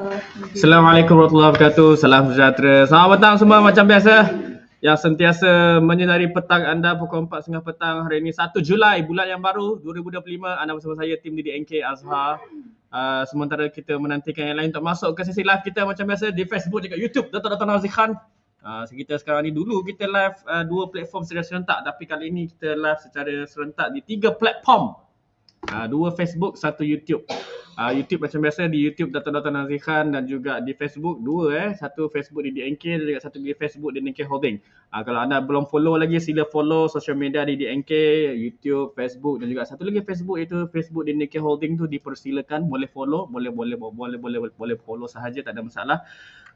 Assalamualaikum warahmatullahi wabarakatuh. Salam sejahtera. Selamat petang semua macam biasa. Yang sentiasa menyinari petang anda pukul 4.30 petang hari ini 1 Julai bulan yang baru 2025. Anda bersama saya tim Didi NK Azhar. Uh, sementara kita menantikan yang lain untuk masuk ke sesi live kita macam biasa di Facebook juga YouTube Dato' Dato' Nazir Khan. Uh, kita sekarang ni dulu kita live uh, dua platform secara serentak tapi kali ini kita live secara serentak di tiga platform. Uh, dua Facebook, satu YouTube. Uh, YouTube macam biasa di YouTube. Dr. Nazir Khan dan juga di Facebook dua eh. Satu Facebook di DNK dan juga satu di Facebook di DNK Holding. Uh, kalau anda belum follow lagi sila follow social media di DNK, YouTube, Facebook dan juga satu lagi Facebook itu Facebook di DNK Holding tu dipersilakan boleh follow, boleh boleh boleh boleh boleh, boleh follow sahaja tak ada masalah.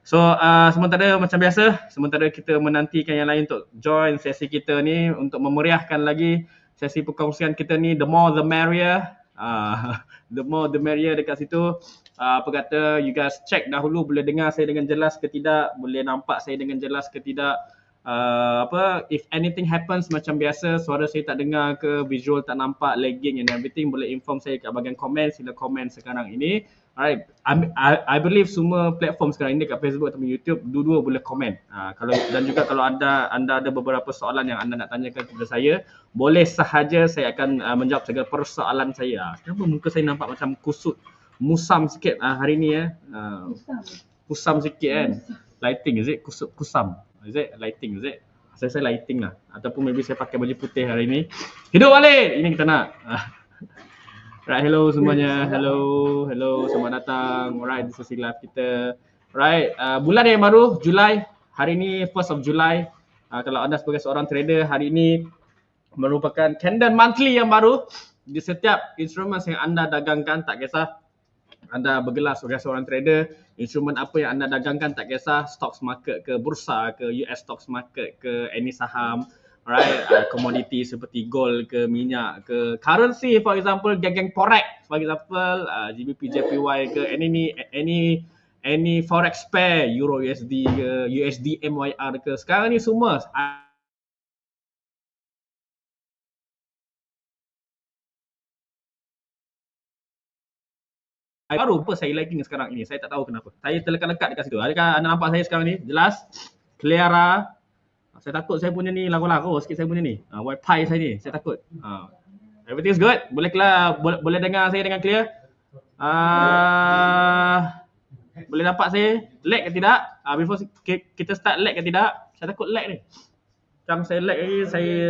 So uh, sementara macam biasa, sementara kita menantikan yang lain untuk join sesi kita ni untuk memeriahkan lagi sesi perkongsian kita ni the more the merrier uh, the more the merrier dekat situ. Uh, apa kata you guys check dahulu boleh dengar saya dengan jelas ke tidak boleh nampak saya dengan jelas ke tidak uh, apa if anything happens macam biasa suara saya tak dengar ke visual tak nampak lagging and everything boleh inform saya kat bahagian komen sila komen sekarang ini Alright, I, I, I believe semua platform sekarang ini dekat Facebook atau YouTube dua-dua boleh komen. Uh, kalau dan juga kalau anda anda ada beberapa soalan yang anda nak tanyakan kepada saya, boleh sahaja saya akan uh, menjawab segala persoalan saya. Kenapa muka saya nampak macam kusut, musam sikit uh, hari ni ya? Uh, kusam sikit kan? Lighting is it? Kusut kusam. Is it lighting is it? Saya saya lighting lah. Ataupun maybe saya pakai baju putih hari ni. Hidup balik. Ini kita nak. Right, hello semuanya. Hello, hello, selamat datang. Alright, di sesi live kita. Right, uh, bulan yang baru, Julai. Hari ini 1st of July. Uh, kalau anda sebagai seorang trader, hari ini merupakan candle monthly yang baru. Di setiap instrumen yang anda dagangkan, tak kisah anda bergelar sebagai seorang trader, instrumen apa yang anda dagangkan tak kisah, stocks market ke bursa ke US stocks market ke any saham, right uh, commodity seperti gold ke minyak ke currency for example geng-geng forex for example uh, GBP JPY ke any any any forex pair euro USD ke USD MYR ke sekarang ni semua baru apa saya liking sekarang ini saya tak tahu kenapa saya terlekat-lekat dekat situ adakah anda nampak saya sekarang ni jelas cleara saya takut saya punya ni lagu-lagu sikit saya punya ni. Uh, wifi saya ni, saya takut. Uh, everything is good. Boleh kelar, boleh, boleh dengar saya dengan clear? Uh, boleh nampak saya lag ke tidak? Uh, before kita start lag ke tidak? Saya takut lag ni. Macam saya lag lagi, saya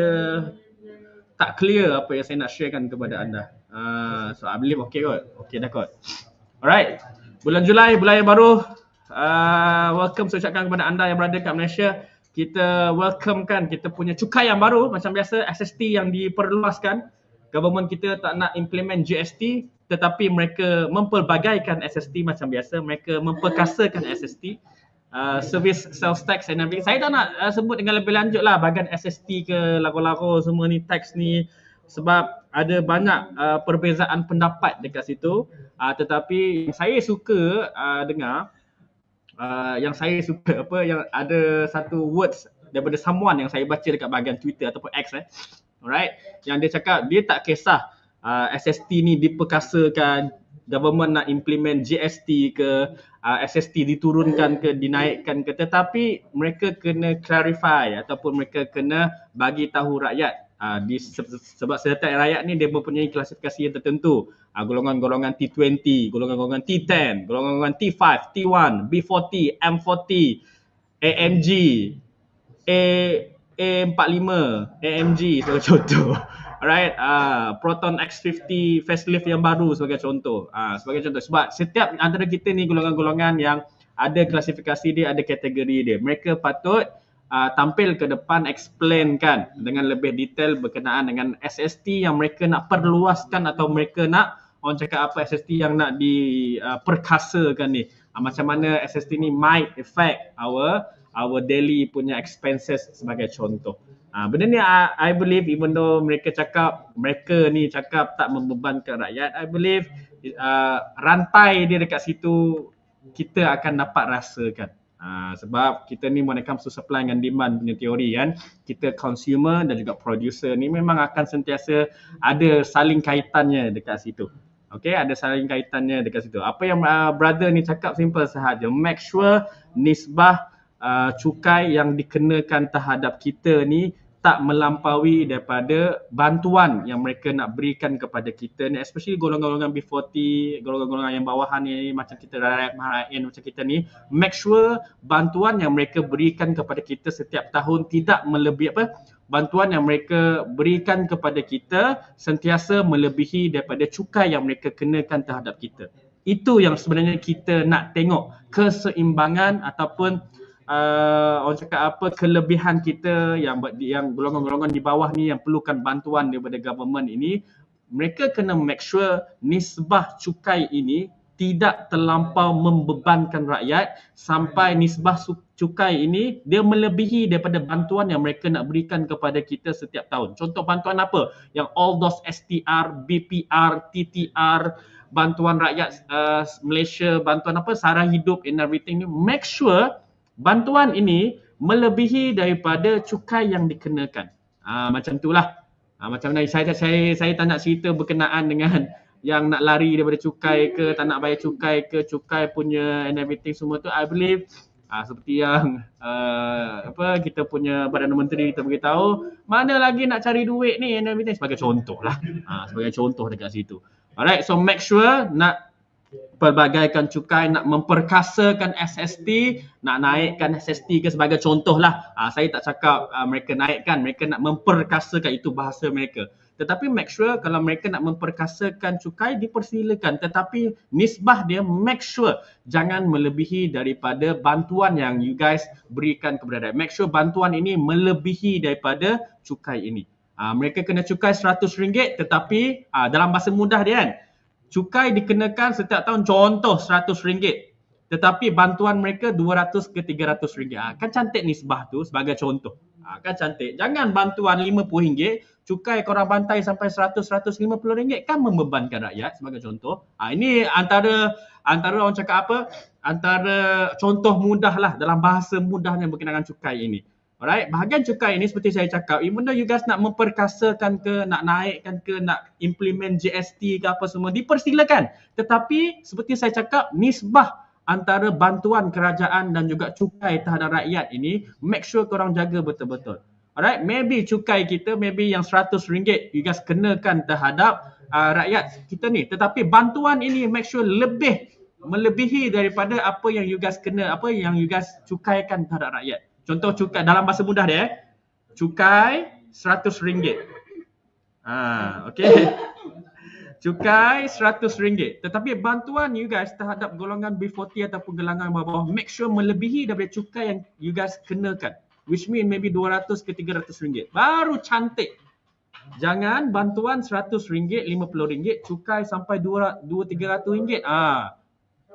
tak clear apa yang saya nak sharekan kepada anda. Uh, so I believe okay kot. Okay dah kot. Alright. Bulan Julai, bulan yang baru. Uh, welcome saya ucapkan kepada anda yang berada kat Malaysia kita welcome kan kita punya cukai yang baru macam biasa SST yang diperluaskan government kita tak nak implement GST tetapi mereka mempelbagaikan SST macam biasa mereka memperkasakan SST uh, service sales tax and everything saya tak nak uh, sebut dengan lebih lanjut lah bahagian SST ke lagu-lagu semua ni tax ni sebab ada banyak uh, perbezaan pendapat dekat situ. Uh, tetapi saya suka uh, dengar uh, yang saya suka apa yang ada satu words daripada someone yang saya baca dekat bahagian Twitter ataupun X eh. Alright, yang dia cakap dia tak kisah uh, SST ni diperkasakan government nak implement GST ke uh, SST diturunkan ke dinaikkan ke. Tetapi mereka kena clarify ataupun mereka kena bagi tahu rakyat uh, di sebab setiap rakyat ni dia mempunyai klasifikasi yang tertentu uh, golongan-golongan T20, golongan-golongan T10, golongan-golongan T5, T1, B40, M40, AMG, A A45, AMG sebagai contoh. Alright, uh, Proton X50 facelift yang baru sebagai contoh. Uh, sebagai contoh sebab setiap antara kita ni golongan-golongan yang ada klasifikasi dia, ada kategori dia. Mereka patut uh, tampil ke depan explain kan dengan lebih detail berkenaan dengan SST yang mereka nak perluaskan atau mereka nak orang cakap apa SST yang nak diperkasakan uh, ni. Uh, macam mana SST ni might affect our our daily punya expenses sebagai contoh. Uh, benda ni I, I believe even though mereka cakap mereka ni cakap tak membebankan rakyat I believe uh, rantai dia dekat situ kita akan dapat rasakan Uh, sebab kita ni when it comes to supply and demand punya teori kan kita consumer dan juga producer ni memang akan sentiasa ada saling kaitannya dekat situ Okay, ada saling kaitannya dekat situ. Apa yang uh, brother ni cakap simple sahaja. Make sure nisbah uh, cukai yang dikenakan terhadap kita ni tak melampaui daripada bantuan yang mereka nak berikan kepada kita ni especially golongan-golongan B40, golongan-golongan yang bawahan ni macam kita rakyat rakyat macam kita ni make sure bantuan yang mereka berikan kepada kita setiap tahun tidak melebihi apa bantuan yang mereka berikan kepada kita sentiasa melebihi daripada cukai yang mereka kenakan terhadap kita. Itu yang sebenarnya kita nak tengok keseimbangan ataupun uh, orang cakap apa kelebihan kita yang yang golongan-golongan di bawah ni yang perlukan bantuan daripada government ini mereka kena make sure nisbah cukai ini tidak terlampau membebankan rakyat sampai nisbah cukai ini dia melebihi daripada bantuan yang mereka nak berikan kepada kita setiap tahun. Contoh bantuan apa? Yang all those STR, BPR, TTR, bantuan rakyat uh, Malaysia, bantuan apa? Sara hidup and everything ni. Make sure bantuan ini melebihi daripada cukai yang dikenakan. Ha, macam itulah. Ha, macam mana saya, saya saya tak nak cerita berkenaan dengan yang nak lari daripada cukai ke, tak nak bayar cukai ke, cukai punya and everything semua tu. I believe ha, seperti yang uh, apa kita punya Badan Menteri kita beritahu, mana lagi nak cari duit ni and everything sebagai contoh lah. Ha, sebagai contoh dekat situ. Alright, so make sure nak pelbagaikan cukai nak memperkasakan SST, nak naikkan SST ke sebagai contoh lah. Uh, saya tak cakap uh, mereka naikkan, mereka nak memperkasakan itu bahasa mereka. Tetapi make sure kalau mereka nak memperkasakan cukai dipersilakan. Tetapi nisbah dia make sure jangan melebihi daripada bantuan yang you guys berikan kepada dia. Make sure bantuan ini melebihi daripada cukai ini. Uh, mereka kena cukai RM100 tetapi uh, dalam bahasa mudah dia kan cukai dikenakan setiap tahun contoh RM100 tetapi bantuan mereka RM200 ke RM300. Ha, kan cantik nisbah tu sebagai contoh. Ha, kan cantik. Jangan bantuan RM50, cukai korang bantai sampai RM100-150 kan membebankan rakyat sebagai contoh. Ha, ini antara antara orang cakap apa? Antara contoh mudah lah dalam bahasa mudah yang berkenaan cukai ini. Alright, bahagian cukai ini seperti saya cakap, even though you guys nak memperkasakan ke, nak naikkan ke, nak implement GST ke apa semua, dipersilakan. Tetapi seperti saya cakap, nisbah antara bantuan kerajaan dan juga cukai terhadap rakyat ini, make sure korang jaga betul-betul. Alright, maybe cukai kita, maybe yang RM100 you guys kenakan terhadap uh, rakyat kita ni. Tetapi bantuan ini make sure lebih melebihi daripada apa yang you guys kena, apa yang you guys cukaikan terhadap rakyat. Contoh cukai dalam bahasa mudah dia eh. Cukai RM100. Ha, okey. Cukai RM100. Tetapi bantuan you guys terhadap golongan B40 ataupun gelangan bawah make sure melebihi daripada cukai yang you guys kenakan. Which mean maybe RM200 ke RM300. Baru cantik. Jangan bantuan RM100, RM50, cukai sampai RM200-300. Ah.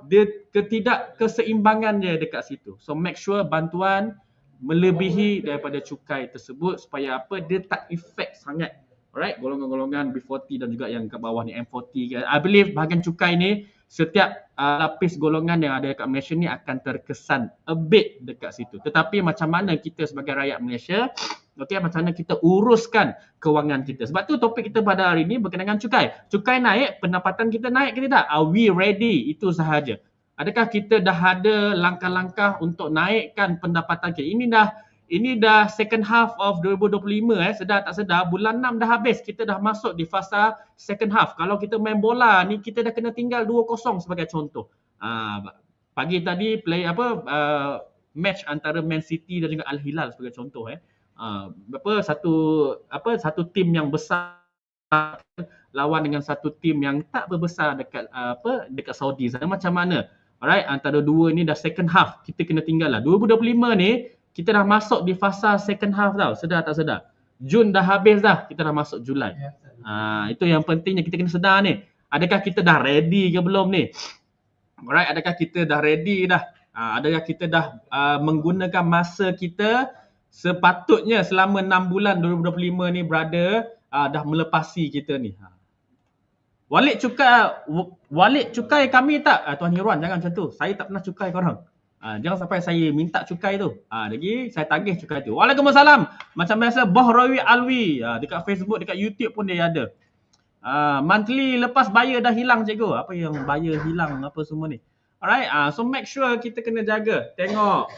Dia ketidak keseimbangan dia dekat situ. So make sure bantuan melebihi daripada cukai tersebut supaya apa dia tak efek sangat. Alright golongan-golongan B40 dan juga yang kat bawah ni M40 kan I believe bahagian cukai ni setiap uh, lapis golongan yang ada dekat Malaysia ni akan terkesan a bit dekat situ. Tetapi macam mana kita sebagai rakyat Malaysia okey macam mana kita uruskan kewangan kita? Sebab tu topik kita pada hari ni berkenaan cukai. Cukai naik pendapatan kita naik ke tidak? Are we ready? Itu sahaja Adakah kita dah ada langkah-langkah untuk naikkan pendapatan kita? Ini dah ini dah second half of 2025 eh. Sedar tak sedar bulan 6 dah habis. Kita dah masuk di fasa second half. Kalau kita main bola ni kita dah kena tinggal 2-0 sebagai contoh. Uh, pagi tadi play apa uh, match antara Man City dan juga Al Hilal sebagai contoh eh. Uh, apa satu apa satu tim yang besar lawan dengan satu tim yang tak berbesar dekat uh, apa dekat Saudi sana macam mana Alright, antara dua ni dah second half. Kita kena tinggal lah. 2025 ni, kita dah masuk di fasa second half tau. Sedar tak sedar? Jun dah habis dah. Kita dah masuk Julai. Ya, ha, itu yang pentingnya kita kena sedar ni. Adakah kita dah ready ke belum ni? Alright, adakah kita dah ready dah? Ha, adakah kita dah uh, menggunakan masa kita sepatutnya selama 6 bulan 2025 ni brother uh, dah melepasi kita ni. Ha. Walid cukai walid cukai kami tak? Uh, Tuan Hiruan jangan macam tu. Saya tak pernah cukai korang. Uh, jangan sampai saya minta cukai tu. Ah lagi saya tagih cukai tu. Waalaikumsalam. Macam biasa Boh Rawi Alwi uh, dekat Facebook, dekat YouTube pun dia ada. Uh, monthly lepas buyer dah hilang cikgu. Apa yang buyer hilang apa semua ni. Alright, uh, so make sure kita kena jaga. Tengok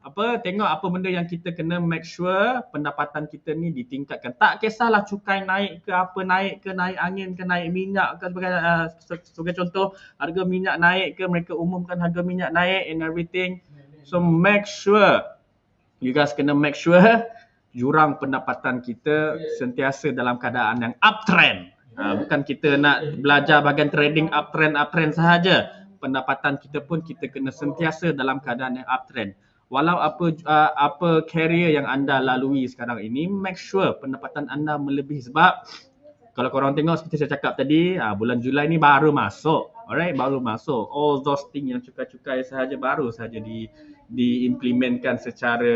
apa tengok apa benda yang kita kena make sure pendapatan kita ni ditingkatkan. Tak kisahlah cukai naik ke apa naik ke naik angin ke naik minyak ke sebagai uh, sebagai contoh harga minyak naik ke mereka umumkan harga minyak naik and everything. So make sure you guys kena make sure jurang pendapatan kita sentiasa dalam keadaan yang uptrend. Uh, bukan kita nak belajar bahagian trading uptrend uptrend sahaja. Pendapatan kita pun kita kena sentiasa dalam keadaan yang uptrend walau apa uh, apa career yang anda lalui sekarang ini make sure pendapatan anda melebihi sebab kalau korang tengok seperti saya cakap tadi uh, bulan Julai ni baru masuk alright baru masuk all those thing yang cukai-cukai sahaja baru sahaja di diimplementkan secara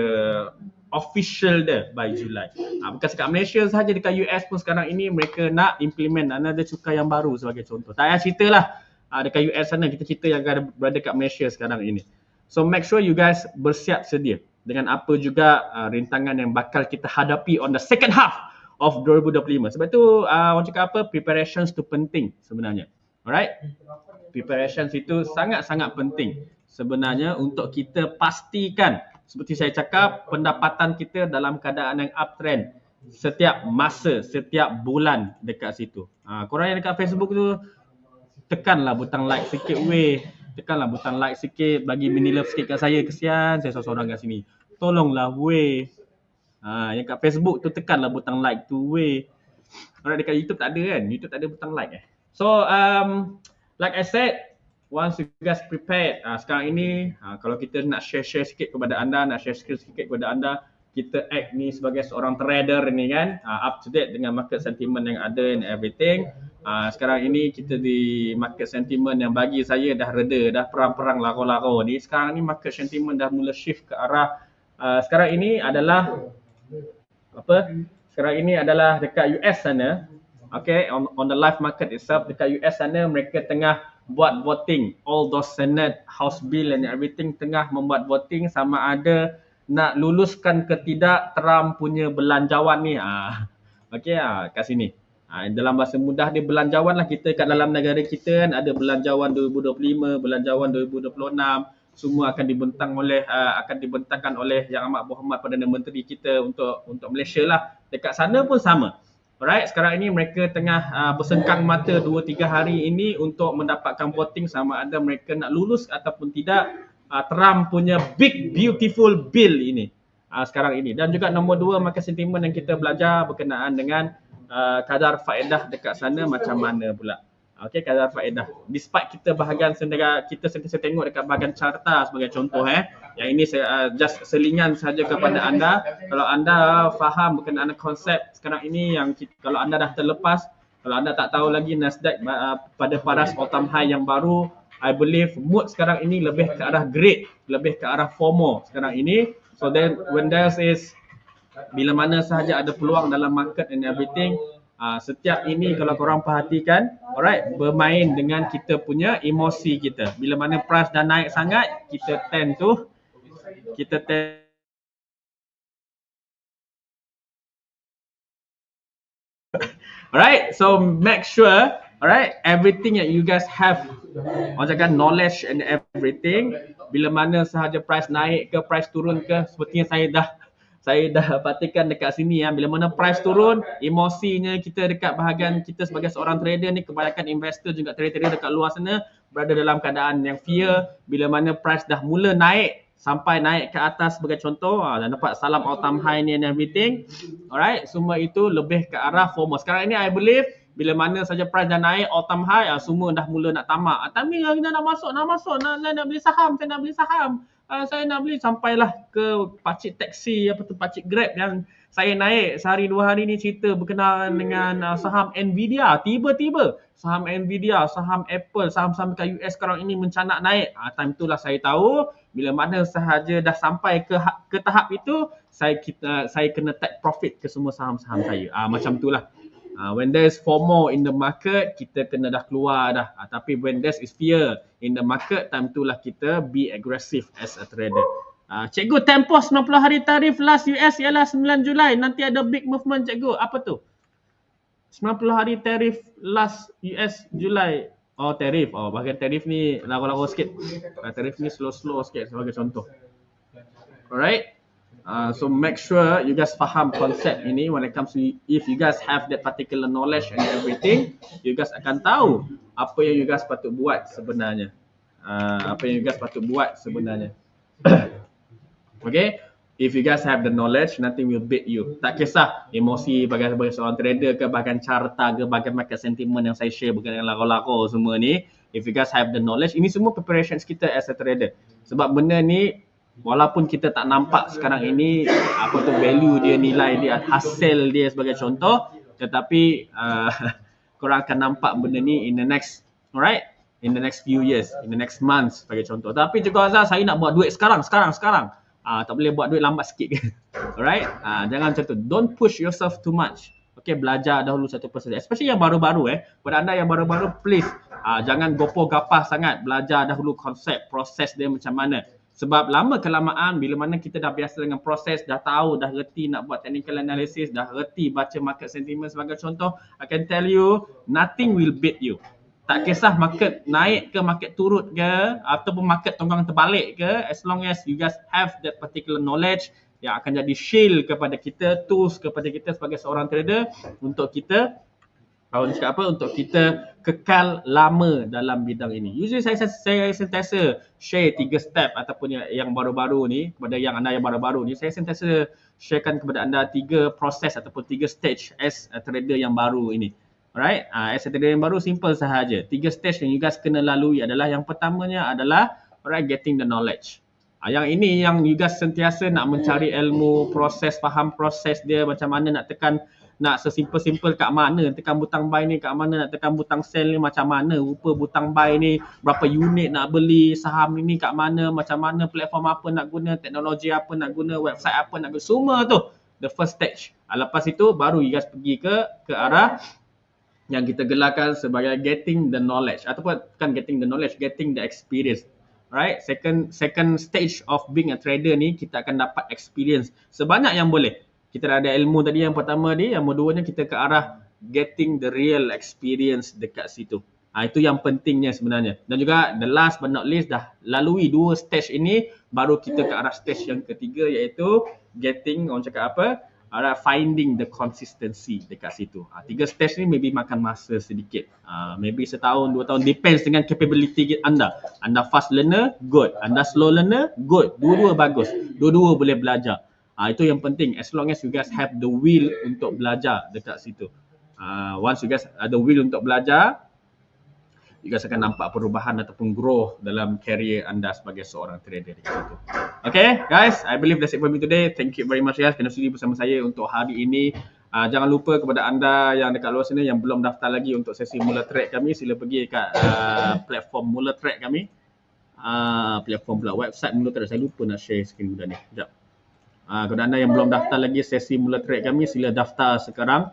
official dah by Julai. Ha, bukan sekat Malaysia sahaja dekat US pun sekarang ini mereka nak implement another cukai yang baru sebagai contoh. Tak payah ceritalah ha, dekat US sana kita cerita yang ada berada dekat Malaysia sekarang ini. So make sure you guys bersiap sedia dengan apa juga uh, rintangan yang bakal kita hadapi on the second half of 2025. Sebab tu uh, orang cakap apa preparations tu penting sebenarnya. Alright? Preparations itu sangat-sangat penting sebenarnya untuk kita pastikan seperti saya cakap pendapatan kita dalam keadaan yang uptrend setiap masa, setiap bulan dekat situ. Ha, korang yang dekat Facebook tu tekanlah butang like sikit weh tekanlah butang like sikit bagi mini love sikit kat saya kesian saya seorang-seorang kat sini. Tolonglah weh. Ha yang kat Facebook tu tekanlah butang like tu weh. Orang dekat YouTube tak ada kan? YouTube tak ada butang like eh? So um like I said once you guys prepared uh, sekarang ini uh, kalau kita nak share-share sikit kepada anda nak share sikit kepada anda kita act ni sebagai seorang trader ni kan uh, up to date dengan market sentiment yang ada and everything. Uh, sekarang ini kita di market sentiment yang bagi saya dah reda dah perang-perang laro-laro ni. Sekarang ni market sentiment dah mula shift ke arah uh, sekarang ini adalah apa? Sekarang ini adalah dekat US sana okay? On, on the live market itself dekat US sana mereka tengah buat voting. All those senate house bill and everything tengah membuat voting sama ada nak luluskan ke tidak Trump punya belanjawan ni. Ha. Okey ha, kat sini. Ha, dalam bahasa mudah dia belanjawan lah kita kat dalam negara kita kan ada belanjawan 2025, belanjawan 2026 semua akan dibentang oleh uh, akan dibentangkan oleh Yang Amat Berhormat Perdana Menteri kita untuk untuk Malaysia lah. Dekat sana pun sama. Alright, sekarang ini mereka tengah uh, bersengkang mata 2 3 hari ini untuk mendapatkan voting sama ada mereka nak lulus ataupun tidak uh, Trump punya big beautiful bill ini uh, sekarang ini dan juga nombor dua market sentiment yang kita belajar berkenaan dengan uh, kadar faedah dekat sana macam mana pula Okey kadar faedah. Despite kita bahagian sendiri kita sentiasa tengok dekat bahagian carta sebagai contoh eh. Yang ini saya uh, just selingan saja kepada anda. Kalau anda faham berkenaan konsep sekarang ini yang kita, kalau anda dah terlepas, kalau anda tak tahu lagi Nasdaq uh, pada paras time high yang baru I believe mood sekarang ini lebih ke arah great, lebih ke arah FOMO sekarang ini. So then when there is bila mana sahaja ada peluang dalam market and everything, uh, setiap ini kalau korang perhatikan, alright, bermain dengan kita punya emosi kita. Bila mana price dah naik sangat, kita tend tu kita tend Alright, so make sure Alright, everything that you guys have. Orang cakap knowledge and everything. Bila mana sahaja price naik ke price turun ke sepertinya saya dah saya dah patikan dekat sini ya. Bila mana price turun emosinya kita dekat bahagian kita sebagai seorang trader ni kebanyakan investor juga trader-trader dekat luar sana berada dalam keadaan yang fear. Bila mana price dah mula naik sampai naik ke atas sebagai contoh ah, dan dapat salam all time high ni and everything. Alright semua itu lebih ke arah FOMO. Sekarang ini I believe bila mana saja price dah naik all time high uh, semua dah mula nak tamak. Uh, tapi uh, kita nak masuk nak masuk. Nak, nak, nak beli saham saya nak beli saham. Uh, saya nak beli sampailah ke pacik taksi apa tu pacik grab yang saya naik sehari dua hari ni cerita berkenaan dengan uh, saham Nvidia. Tiba-tiba saham Nvidia saham Apple saham-saham kat US sekarang ini mencanak naik. Uh, time itulah saya tahu bila mana sahaja dah sampai ke ha, ke tahap itu saya kita saya kena take profit ke semua saham-saham saya. Uh, macam itulah Uh, when there's FOMO in the market, kita kena dah keluar dah. Uh, tapi when there's is fear in the market, time tu lah kita be aggressive as a trader. Uh, cikgu, tempoh 90 hari tarif last US ialah 9 Julai. Nanti ada big movement cikgu. Apa tu? 90 hari tarif last US Julai. Oh tarif. Oh bahagian tarif ni lagu-lagu sikit. Uh, tarif ni slow-slow sikit sebagai contoh. Alright. Uh, so make sure you guys faham konsep ini when it comes to if you guys have that particular knowledge and everything, you guys akan tahu apa yang you guys patut buat sebenarnya. Uh, apa yang you guys patut buat sebenarnya. okay. If you guys have the knowledge, nothing will beat you. Tak kisah emosi bagi sebagai seorang trader ke, bahkan carta ke, bahkan market sentiment yang saya share bukan yang lako-lako semua ni. If you guys have the knowledge, ini semua preparations kita as a trader. Sebab benda ni, walaupun kita tak nampak sekarang ini, apa tu value dia, nilai dia, hasil dia sebagai contoh, tetapi uh, korang akan nampak benda ni in the next, alright? In the next few years, in the next months sebagai contoh. Tapi juga Azhar, saya nak buat duit sekarang, sekarang, sekarang. Ah, tak boleh buat duit lambat sikit ke. Alright? Ah, jangan macam tu. Don't push yourself too much. Okay, belajar dahulu satu persatu. Especially yang baru-baru eh. Pada anda yang baru-baru, please ah, jangan gopoh gapah sangat. Belajar dahulu konsep, proses dia macam mana. Sebab lama kelamaan bila mana kita dah biasa dengan proses, dah tahu, dah reti nak buat technical analysis, dah reti baca market sentiment sebagai contoh, I can tell you, nothing will beat you. Tak kisah market naik ke market turut ke ataupun market tonggang terbalik ke as long as you guys have that particular knowledge yang akan jadi shield kepada kita tools kepada kita sebagai seorang trader untuk kita kalau cakap apa untuk kita kekal lama dalam bidang ini. Usually saya saya sentiasa share tiga step ataupun yang, yang baru-baru ni kepada yang anda yang baru-baru ni saya sentiasa sharekan kepada anda tiga proses ataupun tiga stage as a trader yang baru ini. Alright, uh, as a trader yang baru simple sahaja. Tiga stage yang you guys kena lalui adalah yang pertamanya adalah alright getting the knowledge. Uh, yang ini yang you guys sentiasa nak mencari ilmu, proses, faham proses dia macam mana nak tekan nak sesimpel-simpel kat mana tekan butang buy ni kat mana nak tekan butang sell ni macam mana rupa butang buy ni berapa unit nak beli saham ini kat mana macam mana platform apa nak guna teknologi apa nak guna website apa nak guna semua tu. The first stage. Uh, lepas itu baru you guys pergi ke ke arah yang kita gelarkan sebagai getting the knowledge. Ataupun kan getting the knowledge getting the experience. Right second second stage of being a trader ni kita akan dapat experience. Sebanyak yang boleh kita dah ada ilmu tadi yang pertama ni yang keduanya kita ke arah getting the real experience dekat situ ha, itu yang pentingnya sebenarnya dan juga the last but not least dah lalui dua stage ini baru kita ke arah stage yang ketiga iaitu getting orang cakap apa Alright, finding the consistency dekat situ. Ha, tiga stage ni maybe makan masa sedikit. Ha, maybe setahun, dua tahun. Depends dengan capability anda. Anda fast learner, good. Anda slow learner, good. Dua-dua bagus. Dua-dua boleh belajar. Ha, itu yang penting. As long as you guys have the will untuk belajar dekat situ. Ha, once you guys ada will untuk belajar, you guys akan nampak perubahan ataupun growth dalam career anda sebagai seorang trader di situ. Okay guys, I believe that's it for me today. Thank you very much guys kerana sudi bersama saya untuk hari ini. Uh, jangan lupa kepada anda yang dekat luar sini yang belum daftar lagi untuk sesi mula trade kami, sila pergi ke uh, platform mula trade kami. Uh, platform pula website mula trade. Saya lupa nak share screen mudah ni. Sekejap. Uh, kepada anda yang belum daftar lagi sesi mula trade kami, sila daftar sekarang.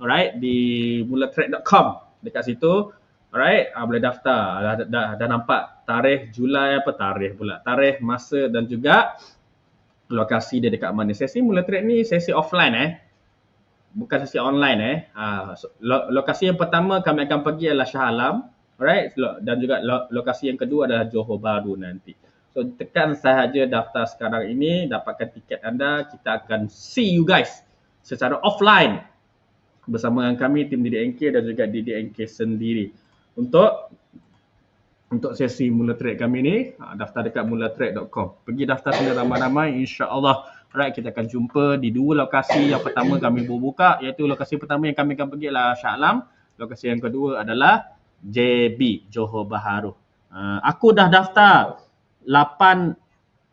Alright, di mulatrade.com. Dekat situ, Alright, uh, boleh daftar. Dah, dah, dah nampak tarikh Julai apa tarikh pula. Tarikh, masa dan juga lokasi dia dekat mana. Sesi mula trade ni sesi offline eh. Bukan sesi online eh. Uh, lo, lokasi yang pertama kami akan pergi adalah Shah Alam. Alright, dan juga lo, lokasi yang kedua adalah Johor Bahru nanti. So tekan sahaja daftar sekarang ini, dapatkan tiket anda. Kita akan see you guys secara offline bersama dengan kami tim DDNK dan juga DDNK sendiri. Untuk untuk sesi mula trade kami ni ha, daftar dekat mulatrade.com pergi daftar sendiri ramai-ramai insya-Allah. Right kita akan jumpa di dua lokasi. Yang pertama kami buka iaitu lokasi pertama yang kami akan pergi adalah Shah Alam. Lokasi yang kedua adalah JB Johor Bahru. Uh, aku dah daftar 8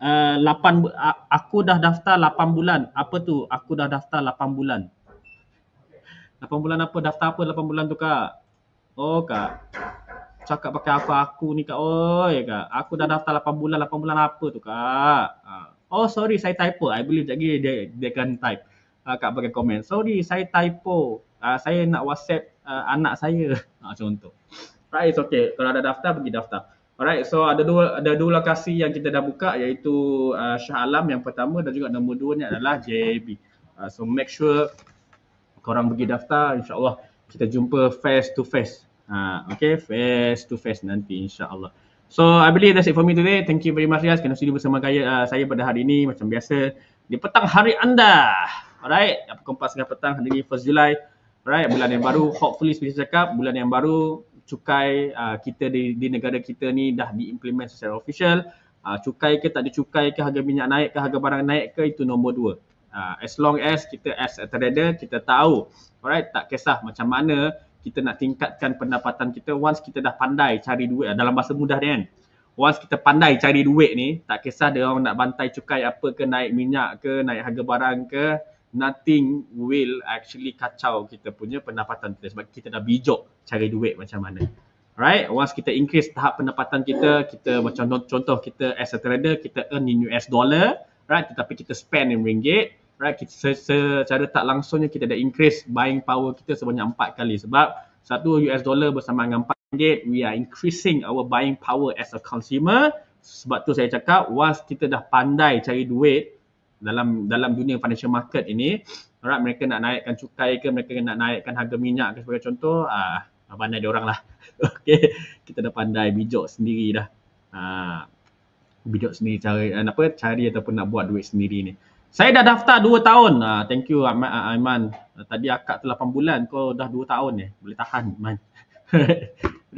uh, 8 aku dah daftar 8 bulan apa tu aku dah daftar 8 bulan 8 bulan apa daftar apa 8 bulan tu kak Oh kak, cakap pakai apa aku ni kak? Oh ya kak, aku dah daftar 8 bulan, 8 bulan apa tu kak? Ah. Oh sorry, saya typo. I believe lagi dia, dia akan type. Uh, kak bagi komen. Sorry, saya typo. Uh, saya nak WhatsApp uh, anak saya. Uh, contoh. Right, it's okay. Kalau ada daftar, pergi daftar. Alright, so ada dua ada dua lokasi yang kita dah buka iaitu uh, Shah Alam yang pertama dan juga nombor dua ni adalah JB. Uh, so make sure korang pergi daftar insyaAllah kita jumpa face to face. Ha, okay, face to face nanti insyaAllah. So I believe that's it for me today. Thank you very much guys kerana sudi bersama saya, uh, saya pada hari ini macam biasa di petang hari anda. Alright, kompas setengah petang hari ini 1 Julai. Alright, bulan yang baru. Hopefully seperti saya cakap, bulan yang baru cukai uh, kita di, di negara kita ni dah diimplement secara official. Uh, cukai ke tak ada cukai ke harga minyak naik ke harga barang naik ke itu nombor dua. Uh, as long as kita as a trader kita tahu alright tak kisah macam mana kita nak tingkatkan pendapatan kita once kita dah pandai cari duit dalam bahasa mudah ni kan once kita pandai cari duit ni tak kisah dia orang nak bantai cukai apa ke naik minyak ke naik harga barang ke nothing will actually kacau kita punya pendapatan kita sebab kita dah bijak cari duit macam mana. Right, once kita increase tahap pendapatan kita, kita macam contoh kita as a trader, kita earn in US dollar, right, tetapi kita spend in ringgit, right, kita secara tak langsungnya kita dah increase buying power kita sebanyak empat kali sebab satu US dollar bersama dengan empat ringgit, we are increasing our buying power as a consumer. Sebab tu saya cakap, once kita dah pandai cari duit dalam dalam dunia financial market ini, right, mereka nak naikkan cukai ke, mereka nak naikkan harga minyak ke sebagai contoh, ah, pandai dia orang lah. okay. Kita dah pandai bijak sendiri dah. Ha, bijak sendiri cari, eh, apa, cari ataupun nak buat duit sendiri ni. Saya dah daftar 2 tahun. Ha, thank you Aiman. Tadi akak tu 8 bulan. Kau dah 2 tahun ni. Boleh tahan Aiman.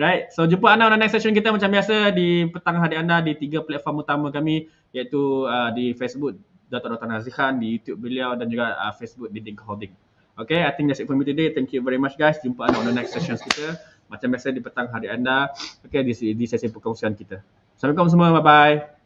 right. So jumpa anda dalam next session kita macam biasa di petang hari anda di tiga platform utama kami iaitu uh, di Facebook Dato' Dr. Nazihan, di YouTube beliau dan juga uh, Facebook di Dig Holding. Okay, I think that's it for me today. Thank you very much guys. Jumpa anda on the next sessions kita. Macam biasa di petang hari anda. Okay, di, di sesi perkongsian kita. Assalamualaikum semua. Bye-bye.